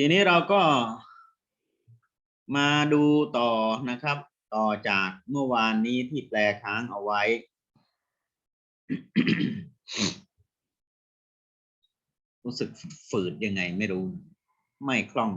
ทีนี้เราก็มาดูต่อนะครับ ต่อจากเมื่อวานนี้ที่แปลค้างเอาไว้ รู้สึกฝืดยังไงไม่รู้ ไม่คล่อง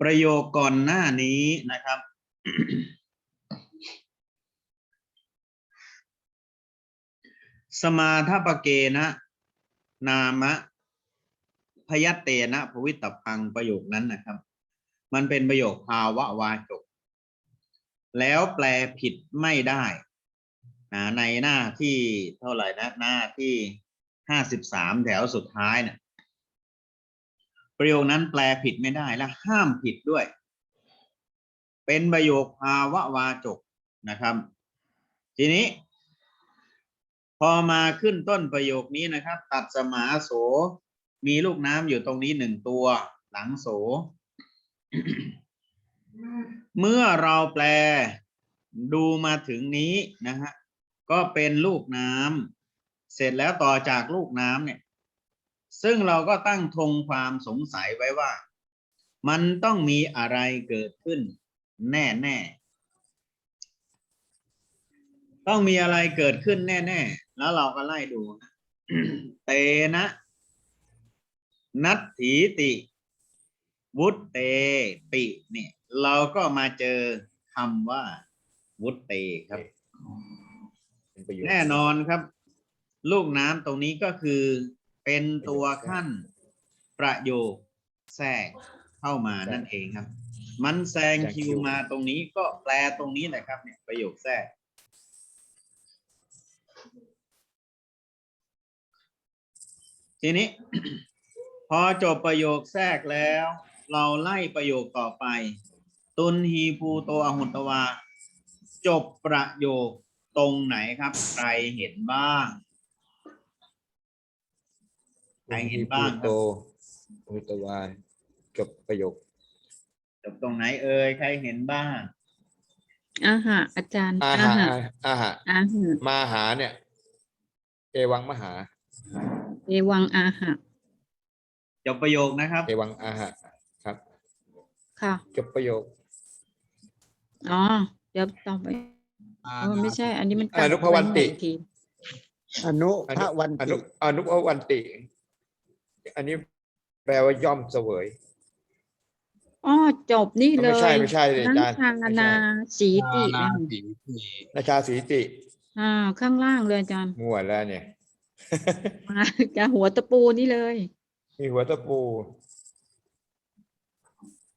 ประโยคก่อนหน้านี้นะครับ สมาทปเกนะ นามะพยัตเตนะภวิตพังประโยคนั้นนะครับ มันเป็นประโยคภาวะวาจก แล้วแปลผิดไม่ได้นะในหน้าที่เท่าไหร่นะ หน้าที่ห้าสิบสามแถวสุดท้ายเนี่ย ประโยคนั้นแปลผิดไม่ได้และห้ามผิดด้วย เป็นประโยคภาวะวาจกนะครับ ทีนี้ พอมาขึ้นต้นประโยคนี้นะครับ ตัดสมาโส มีลูกน้ำอยู่ตรงนี้หนึ่งตัว หลังโส เมื่อเราแปลดูมาถึงนี้นะฮะก็เป็นลูกน้ำเสร็จแล้วต่อจากลูกน้ำเนี่ย ซึ่งเราก็ตั้งธงความสงสัยไว้ว่า มันต้องมีอะไรเกิดขึ้น แน่แน่ๆต้องมีอะไรเกิดขึ้นแน่แน่ ๆ แล้วเราก็ไล่ดูนะเตนะ นัตถีติ วุตเตปิเนี่ย เราก็มาเจอคำว่า วุตเตครับเป็นประโยชน์แน่นอนครับ ลูกน้ำตรงนี้ก็คือ เป็นตัวขั้นประโยคแทรกเข้ามานั่นเองครับ มันแซงคิวมาตรงนี้ก็แปลตรงนี้แหละครับ เนี่ยประโยคแทรกทีนี้ พอจบประโยคแทรกแล้ว เราไล่ประโยคต่อไป ตุนฮีภูโตอหุตวา จบประโยคตรงไหนครับ ใครเห็นบ้าง ใครเห็นบ้างครับโตอุตวานจบประโยคจบตรงไหนเอ่ยใครเห็นบ้าง อาหะอาจารย์อาอาหาหะอาหาอาหะมาหาเนี่ย เอวังมหา เอวังอาหะจบประโยคนะครับ เอวังอาหาครับ ค่ะ จบประโยคอ๋อ เดี๋ยวต่อไปเออไม่ใช่ อันนี้มันอนุภวันติอีกทีอนุอพนุระวันอตินุอนุภวันติ อันนี้แปลว่าย่อมเสวย อ๋อจบนี่เลไม่ยใช่ไม่ใช่เลยนัอาจารย์ชาไม่ใช่นาสีตินะนาชาสีติอ่า ข้างล่างเลยอาจารย์มั่วแล้วเนี่ย มาจะหัวตะปูนี่เลย มีหัวตะปู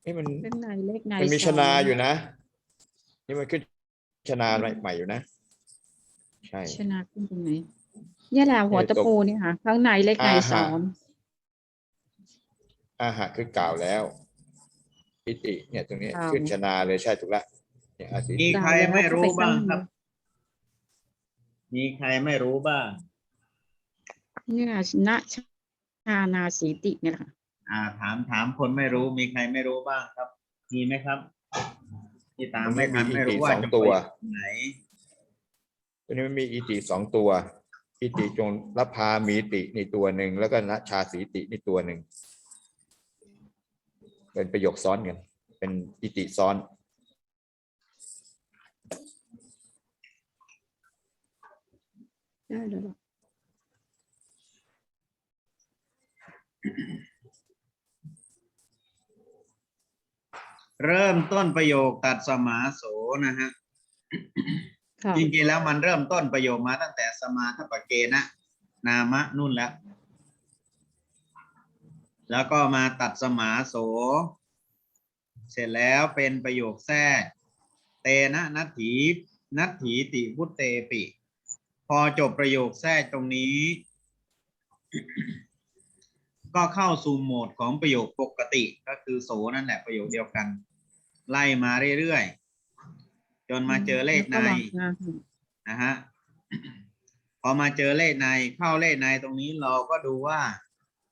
นี่มันเป็นในเล็กในมันมีสชองนาอยู่นะ นี่มันขึ้นชนาใหม่ใหม่อยู่นะ ใช่ ชนะขึ้นตรงไหนเนี่ยแหละหัวตะปูนี่ค่ะ ข้างในเล็กในอาหะสอง อาหะคือกล่าวแล้วอิติ เนี่ยตรงนี้ขึ้นชนาเลยใช่ถูกละเนี่ยอาทิมีใครไม่รู้บ้างครับ มีใครไม่รู้บ้าง เนี่ยณชานาสีติเนี่ยค่ะ อ่า ถามถามคนไม่รู้ มีใครไม่รู้บ้างครับ มีไหมครับ ที่ตามไม่ทันไม่รู้ว่าจะไปไหน ตัวนี้มันมีอิติสองตัว อิติจงรพามีตินี่ตัวหนึ่งแล้วก็นชาสีตินี่ตัวหนึ่ง เป็นประโยคซ้อนกัน เป็นอิติซ้อน ได้แล้วเหรอเริ่มต้นประโยคตัดสมาโสนะฮะค่ะจริงๆแล้วมันเริ่มต้นประโยคมาตั้งแต่สมาทปเกนะ นามะนุ่นแล้ว แล้วก็มาตัดสมาโส เสร็จแล้วเป็นประโยคแทรกเตนะนัตถีนัตถีติพุตเตปิ พอจบประโยคแทรกตรงนี้ ก็เข้าสู่โหมดของประโยคปกติก็คือโสนั่นแหละประโยคเดียวกัน ไล่มาเรื่อยๆ จนมาเจอเลขในนะฮะพอมาเจอเลขในเข้าเลขในตรงนี้เราก็ดูว่า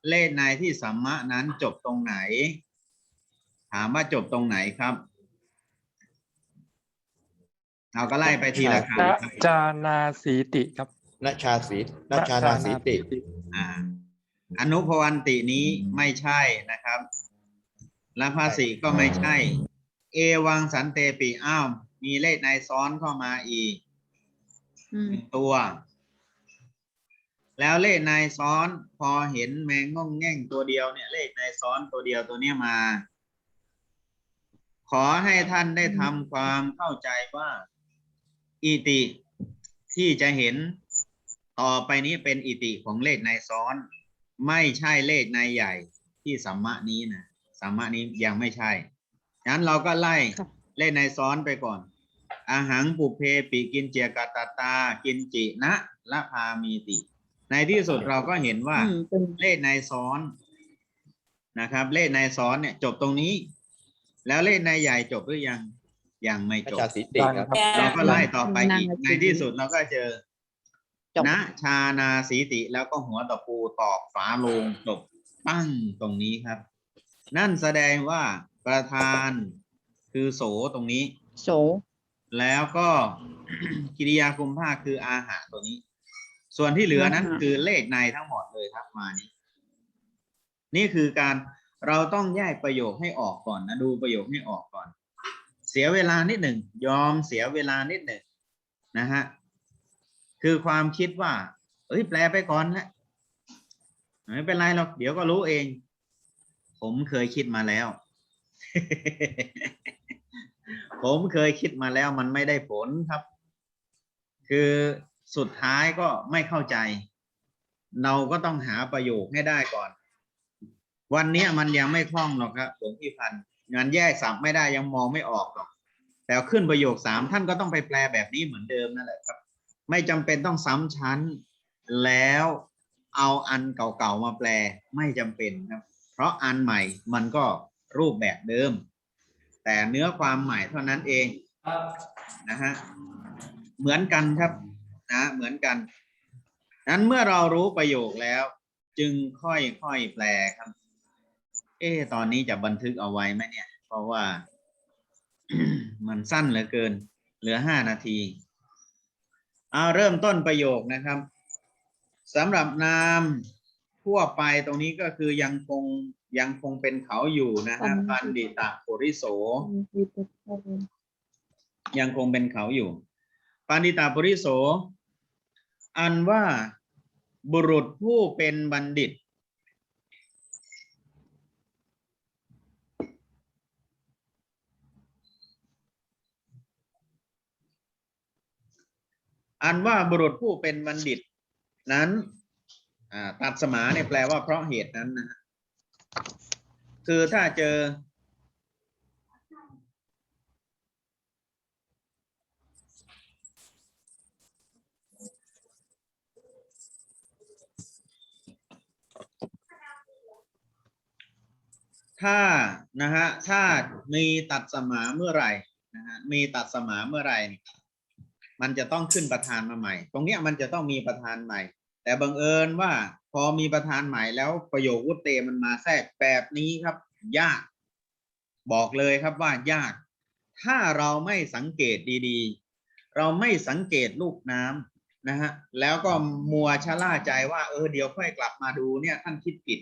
เลขในที่สัมมะนั้นจบตรงไหน ถามว่าจบตรงไหนครับ เราก็ไล่ไปทีละณคำครับจานาสีติครับนัชชาสีนัชชานาสีติอ่าอนุพวันตินี้ไม่ใช่นะครับและภาษีก็ไม่ใช่ เอวังสันเตปิอ้าวมีเลขในซ้อนเข้ามาอีกอืมหนึ่งตัว แล้วเลขในซ้อนพอเห็นแมงง่องแง่งตัวเดียวเนี่ยเลขในซ้อนตัวเดียวตัวเนี้ยมา ขอให้ท่านได้ทำความเข้าใจว่าอิติที่จะเห็นต่อไปนี้เป็นอิติของเลขในซ้อน ไม่ใช่เลขในใหญ่ที่สัมมะนี้นะสัมมะนี้ยังไม่ใช่ฉะนั้นเราก็ไล่เลขในซ้อนไปก่อนอาหังปุเพปิกินเจียกาตาตา กินจินะละพามีติ ในที่สุดเราก็เห็นว่าอืมเป็นเลขในซ้อนนะครับ เลขในซ้อนเนี่ย จบตรงนี้ แล้วเลขในใหญ่จบหรือยังยังไม่นัชจบชาสีติครับเราก็ไล่ต่อไปอีกนางในที่สุดเราก็เจอจบณชานาสีติแล้วก็หัวตะปูตอกฝาโลงจบปั้งตรงนี้ครับ นั่นแสดงว่าประธานคือโสตรงนี้ โส แล้วก็กิริยาคุมภาคคืออาหารตัวนี้ ส่วนที่เหลือนั้นอาหารคือเลขในทั้งหมดเลยครับมานี้ นี่คือการเราต้องแยกประโยคให้ออกก่อนนะดูประโยคให้ออกก่อน เสียเวลานิดหนึ่งยอมเสียเวลานิดหนึ่งนะฮะคือความคิดว่า เอ้ยแปลไปก่อนนะไม่เป็นไรหรอกเดี๋ยวก็รู้เอง ผมเคยคิดมาแล้ว ผมเคยคิดมาแล้วมันไม่ได้ผลครับ คือ สุดท้ายก็ไม่เข้าใจ เราก็ต้องหาประโยคให้ได้ก่อน วันนี้มันยังไม่คล่องหรอกครับหลวงพี่พันธ์งานแยกสับไม่ได้ยังมองไม่ออกหรอก แต่ขึ้นประโยคสามท่านก็ต้องไปแปลแบบนี้เหมือนเดิมนั่นแหละครับ ไม่จำเป็นต้องซ้ำชั้น แล้วเอาอันเก่าๆมาแปลไม่จำเป็นครับ เพราะอันใหม่มันก็รูปแบบเดิม แต่เนื้อความใหม่เท่านั้นเองนะฮะเหมือนกันครับ นะเหมือนกัน นั้นเมื่อเรารู้ประโยคแล้ว จึงค่อยๆแปลครับ เอ๊ะตอนนี้จะบันทึกเอาไว้ไหมเนี่ย เพราะว่า มันสั้นเหลือเกิน เหลือห้านาทีเอาเริ่มต้นประโยคนะครับสำหรับนามทั่วไปตรงนี้ก็คือยังคงยังคงเป็นเขาอยู่นะฮะปันดิตะปุริโสยังคงเป็นเขาอยู่ ปานิตาปุริโส อันว่าบุรุษผู้เป็นบัณฑิต อันว่าบุรุษผู้เป็นบัณฑิต นั้นตัดสมาเนี่ยแปลว่าเพราะเหตุนั้นนะฮะคือถ้าเจอ ถ้านะฮะถ้ามีตัดสมาเมื่อไหร่นะฮะมีตัดสมาเมื่อไหร่ มันจะต้องขึ้นประธานมาใหม่ ตรงเนี้ยมันจะต้องมีประธานใหม่ แต่บังเอิญว่าพอมีประธานใหม่แล้วประโยควุตเตมันมาแทรกแบบนี้ครับ ยาก บอกเลยครับว่ายาก ถ้าเราไม่สังเกตดีๆ เราไม่สังเกตลูกน้ำนะฮะแล้วก็มัวชะล่าใจว่าเออเดี๋ยวค่อยกลับมาดูเนี่ยท่านคิดผิด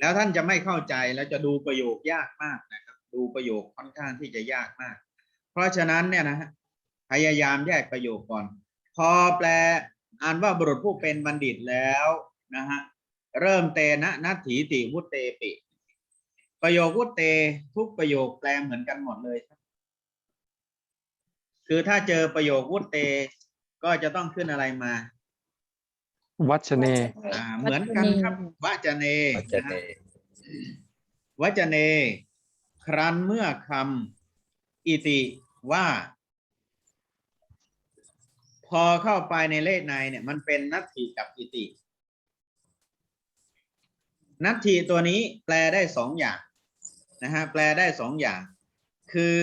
แล้วท่านจะไม่เข้าใจแล้วจะดูประโยคยากมากนะครับ ดูประโยคค่อนข้างที่จะยากมาก เพราะฉะนั้นเนี่ยนะฮะพยายามแยกประโยคก่อน พอแปลอ่านว่าบุรุษผู้เป็นบัณฑิตแล้วนะฮะเริ่มเตนะนัตถีติวุตเตปิ ประโยควุตเตทุกประโยคแปลเหมือนกันหมดเลยครับ คือถ้าเจอประโยควุตเตก็จะต้องขึ้นอะไรมา วัชเน อ่าเหมือนกันครับวจเนปัจจนะเนฮะวจเน ครั้นเมื่อคำอิติว่า พอเข้าไปในเลขในเนี่ย มันเป็นนัตถิกับอิติ นัตถิตัวนี้แปลได้สองอย่างนะฮะแปลได้สองอย่าง คือ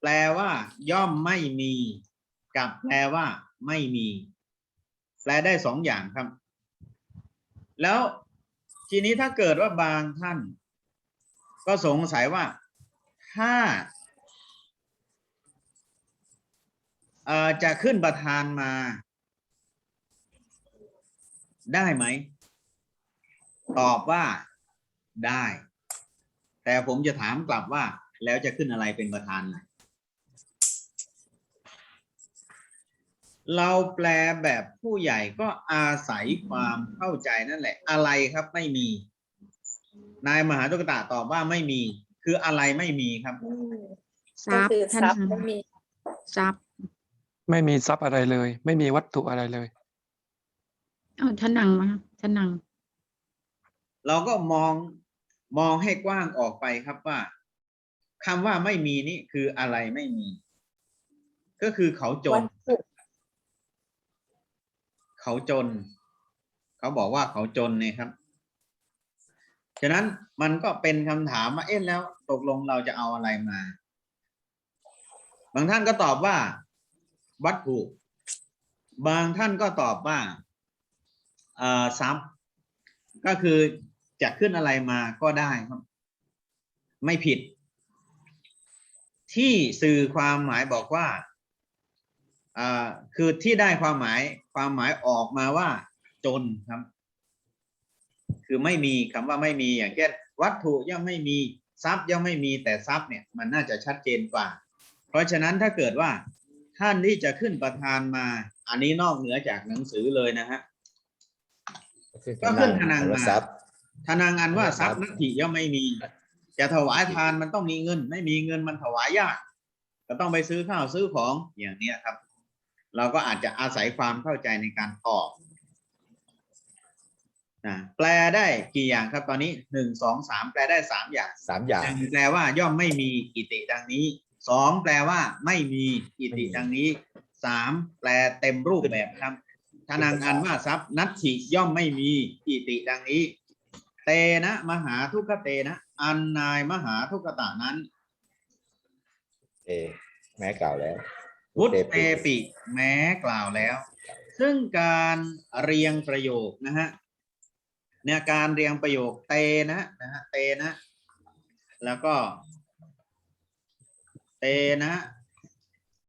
แปลว่า ย่อมไม่มี กับแปลว่า ไม่มี แปลได้สองอย่างครับ แล้วทีนี้ถ้าเกิดว่าบางท่าน ก็สงสัยว่าถ้าจะขึ้นประธานมา ได้ไหม ตอบว่าได้ แต่ผมจะถามกลับว่าแล้วจะขึ้นอะไรเป็นประธานล่ะ เราแปลแบบผู้ใหญ่ก็อาศัยความเข้าใจนั่นแหละ อะไรครับไม่มี นายมหาตุกตะตอบว่าไม่มี คืออะไรไม่มีครับ ทรัพย์ก็คือท่านทรัพย์ไม่มีทรัพย์ไม่มีทรัพย์อะไรเลย ไม่มีวัตถุอะไรเลยอ๋อท่านนังมาท่านนัง เราก็มองมองให้กว้างออกไปครับว่าคำว่าไม่มีนี่คืออะไรไม่มี ก็คือเขาจวันตถุ เขาจน เขาบอกว่าเขาจนเนี่ยครับ ฉะนั้นมันก็เป็นคำถามว่าเอ๊ะแล้วตกลงเราจะเอาอะไรมา บางท่านก็ตอบว่า วัตถุ บางท่านก็ตอบว่าเอ่อทรัพย์ก็คือจะขึ้นอะไรมาก็ได้ครับ ไม่ผิด ที่สื่อความหมายบอกว่า คือที่ได้ความหมายความหมายออกมาว่า จนครับ คือไม่มีคำว่าไม่มีอย่างเช่นวัตถุย่อมไม่มีทรัพย์ย่อมไม่มีแต่ทรัพย์เนี่ยมันน่าจะชัดเจนกว่า เพราะฉะนั้นถ้าเกิดว่าท่านที่จะขึ้นประธานมา อันนี้นอกเหนือจากหนังสือเลยนะฮะก็ขึ้นพนังมาทรัพย์ทนังอันว่าทรัพย์นัตถิย่อมไม่มี จะถวายทานมันต้องมีเงิน ไม่มีเงินมันถวายยาก ก็ต้องไปซื้อข้าวซื้อของอย่างเนี้ยครับ เราก็อาจจะอาศัยความเข้าใจในการตอบนะแปลได้กี่อย่างครับตอนนี้หนึ่งสองสามแปลได้สามอย่างสามอย่างหนึ่งแปลว่าย่อมไม่มีอิติดังนี้สองแปลว่าไม่มีอิติดังนี้สามแปลเต็มรูปแบบครับทนังอันว่าทรัพย์นัตถิย่อมไม่มีอิติดังนี้ เตนะมหาทุกขเตนะอันนายมหาทุกขตานั้น เอแม้กล่าวแล้ว วุฒเตปิแม้กล่าวแล้ว ซึ่งการเรียงประโยคนะฮะเนี่ยการเรียงประโยคเตนะนะฮะเตนะ แล้วก็ เตนะ